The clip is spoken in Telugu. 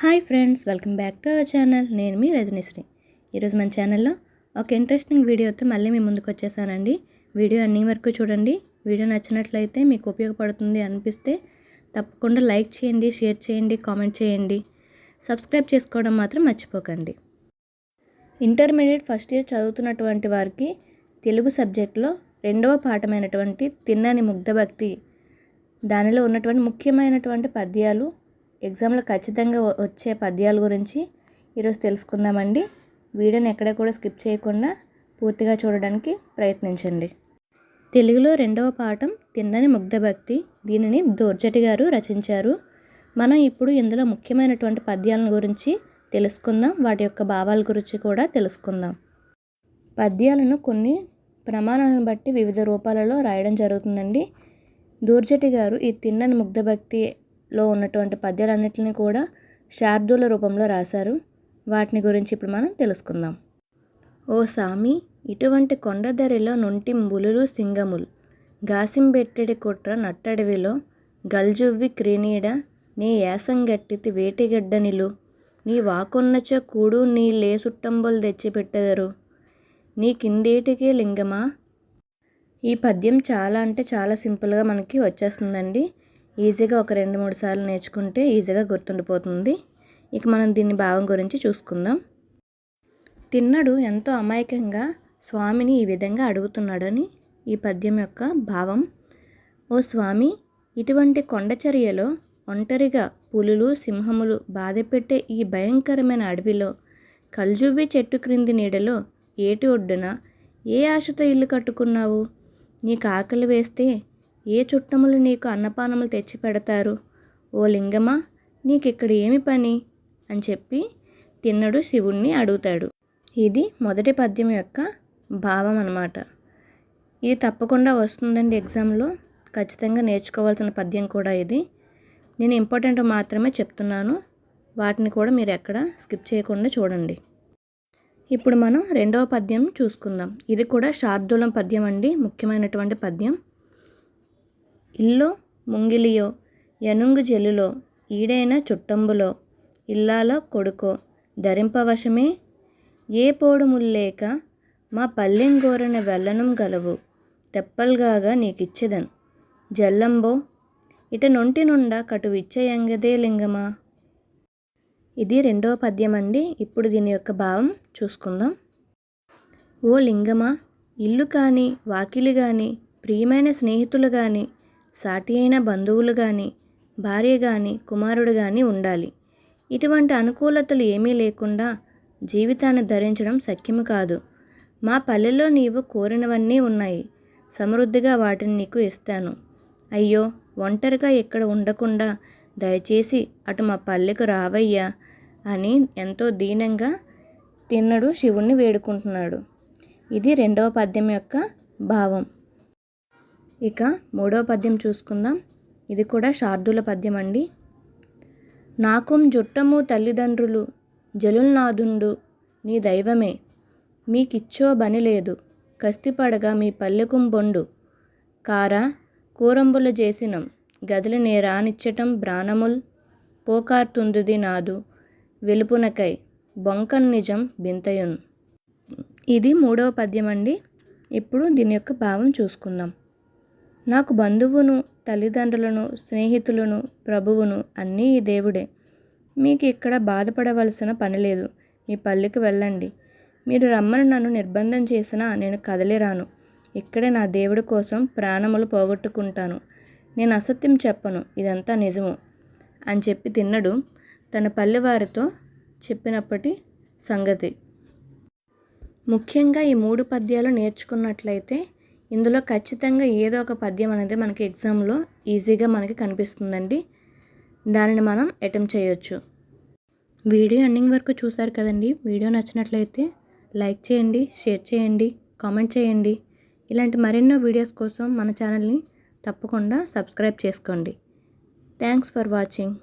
Hi friends welcome back to our channel. నేను మీ రజనీశ్రీ. ఈరోజు మన ఛానల్లో ఒక ఇంట్రెస్టింగ్ వీడియోతో మళ్ళీ మీ ముందుకు వచ్చేసానండి. వీడియో అన్ని వరకు చూడండి. వీడియో నచ్చినట్లయితే మీకు ఉపయోగపడుతుంది అనిపిస్తే తప్పకుండా లైక్ చేయండి షేర్ చేయండి కామెంట్ చేయండి. సబ్స్క్రైబ్ చేసుకోవడం మాత్రం మర్చిపోకండి. ఇంటర్మీడియట్ ఫస్ట్ ఇయర్ చదువుతున్నటువంటి వారికి తెలుగు సబ్జెక్టులో రెండవ పాఠమైనటువంటి తిన్నని ముగ్ధభక్తి దానిలో ఉన్నటువంటి ముఖ్యమైనటువంటి పద్యాలు ఎగ్జామ్లో ఖచ్చితంగా వచ్చే పద్యాల గురించి ఈరోజు తెలుసుకుందామండి. వీడియోని ఎక్కడ కూడా స్కిప్ చేయకుండా పూర్తిగా చూడడానికి ప్రయత్నించండి. తెలుగులో రెండవ పాఠం తిన్నని ముగ్ధభక్తి దీనిని దోర్జటి గారు రచించారు. మనం ఇప్పుడు ఇందులో ముఖ్యమైనటువంటి పద్యాలను గురించి తెలుసుకుందాం. వాటి యొక్క భావాల గురించి కూడా తెలుసుకుందాం. పద్యాలను కొన్ని ప్రమాణాలను బట్టి వివిధ రూపాలలో రాయడం జరుగుతుందండి. దూర్జటి గారు ఈ తిన్నని లో ఉన్నటువంటి పద్యాలన్నింటినీ కూడా శార్దూల రూపంలో రాశారు. వాటిని గురించి ఇప్పుడు మనం తెలుసుకుందాం. ఓ సామి ఇటువంటి కొండదరిలో నుంటి బులులు సింగముల్. గాసింబెట్టెడి కుట్ర నట్టడవిలో గల్జువ్వి క్రీనీడ నీ యాసంగట్టితి వేటిగడ్డనిలు. నీ వాకొన్నచ కూడు నీ లే సుట్టంబులు తెచ్చిపెట్టెదరు. నీ కిందేటికే లింగమా? ఈ పద్యం చాలా అంటే చాలా సింపుల్గా మనకి వచ్చేస్తుందండి. ఈజీగా ఒక రెండు మూడు సార్లు నేర్చుకుంటే ఈజీగా గుర్తుండిపోతుంది. ఇక మనం దీని భావం గురించి చూసుకుందాం. తిన్నడు ఎంతో అమాయకంగా స్వామిని ఈ విధంగా అడుగుతున్నాడని ఈ పద్యం యొక్క భావం. ఓ స్వామి ఇటువంటి కొండచర్యలో ఒంటరిగా పులులు సింహములు బాధపెట్టే ఈ భయంకరమైన అడవిలో కల్జువ్వి చెట్టు క్రింది నీడలో ఏటి ఒడ్డున ఏ ఆశతో ఇల్లు కట్టుకున్నావు? నీకు ఆకలి వేస్తే ఏ చుట్టములు నీకు అన్నపానములు తెచ్చి పెడతారు? ఓ లింగమా నీకిక్కడ ఏమి పని? అని చెప్పి తిన్నడు శివుణ్ణి అడుగుతాడు. ఇది మొదటి పద్యం యొక్క భావం అన్నమాట ఇది తప్పకుండా వస్తుందండి ఎగ్జామ్లో. ఖచ్చితంగా నేర్చుకోవాల్సిన పద్యం కూడా ఇది. నేను ఇంపార్టెంట్ మాత్రమే చెప్తున్నాను. వాటిని కూడా మీరు ఎక్కడ స్కిప్ చేయకుండా చూడండి. ఇప్పుడు మనం రెండవ పద్యం చూసుకుందాం. ఇది కూడా శార్దూలం పద్యం అండి ముఖ్యమైనటువంటి పద్యం. ఇల్లో ముంగిలియో యనుంగు జెలులో ఈడైన చుట్టంబులో ఇల్లాలో కొడుకో ధరింపవశమే ఏ పోడుముల్లేక మా పల్లెం గోరన వెళ్ళనం గలవు తెప్పల్గాగా నీకిచ్చెదన్. జల్లంబో ఇట నొంటి నుండ కటు విచ్చయంగదే లింగమా? ఇది రెండవ పద్యం అండి ఇప్పుడు దీని యొక్క భావం చూసుకుందాం. ఓ లింగమా ఇల్లు కానీ వాకిలి కానీ ప్రియమైన స్నేహితులు కానీ సాటి అయిన బంధువులు కానీ భార్య కానీ కుమారుడు కానీ ఉండాలి. ఇటువంటి అనుకూలతలు ఏమీ లేకుండా జీవితాన్ని ధరించడం సఖ్యము కాదు. మా పల్లెలో నీవు కోరినవన్నీ ఉన్నాయి. సమృద్ధిగా వాటిని నీకు ఇస్తాను. అయ్యో ఒంటరిగా ఇక్కడ ఉండకుండా దయచేసి అటు మా పల్లెకు రావయ్యా అని ఎంతో దీనంగా తిన్నడు శివుణ్ణి వేడుకుంటున్నాడు. ఇది రెండవ పద్యం యొక్క భావం. ఇక మూడవ పద్యం చూసుకుందాం. ఇది కూడా శార్దుల పద్యం అండి. నాకుం జుట్టము తల్లిదండ్రులు జలుల్నాథుండు నీ దైవమే. మీకిచ్చో బనిలేదు కస్తిపడగా మీ పల్లెకుం బొండు. కార కూరంబుల చేసినం. గదిలి నేరానిచ్చటం బ్రాణముల్ పోకార్తుందుది నాదు. వెలుపునకై బొంకన్ నిజం బింతయున్. ఇది మూడవ పద్యం అండి. ఇప్పుడు దీని యొక్క భావం చూసుకుందాం. నాకు బంధువును తల్లిదండ్రులను స్నేహితులను ప్రభువును అన్నీ ఈ దేవుడే. మీకు ఇక్కడ బాధపడవలసిన పని లేదు. మీ పల్లెకి వెళ్ళండి. మీరు రమ్మని నన్ను నిర్బంధం చేసినా నేను కదలిరాను. ఇక్కడే నా దేవుడి కోసం ప్రాణములు పోగొట్టుకుంటాను. నేను అసత్యం చెప్పను. ఇదంతా నిజము. అని చెప్పి తిన్నడు తన పల్లె వారితో చెప్పినప్పటి సంగతి. ముఖ్యంగా ఈ మూడు పద్యాలు నేర్చుకున్నట్లయితే ఇందులో ఖచ్చితంగా ఏదో ఒక పద్యం అనేది మనకి ఎగ్జామ్లో ఈజీగా మనకి కనిపిస్తుందండి. దానిని మనం అటెంప్ట్ చేయొచ్చు. వీడియో ఎండింగ్ వరకు చూసారు కదండి. వీడియో నచ్చినట్లయితే లైక్ చేయండి షేర్ చేయండి కామెంట్ చేయండి. ఇలాంటి మరెన్నో వీడియోస్ కోసం మన ఛానల్ని తప్పకుండా సబ్స్క్రైబ్ చేసుకోండి. Thanks for watching.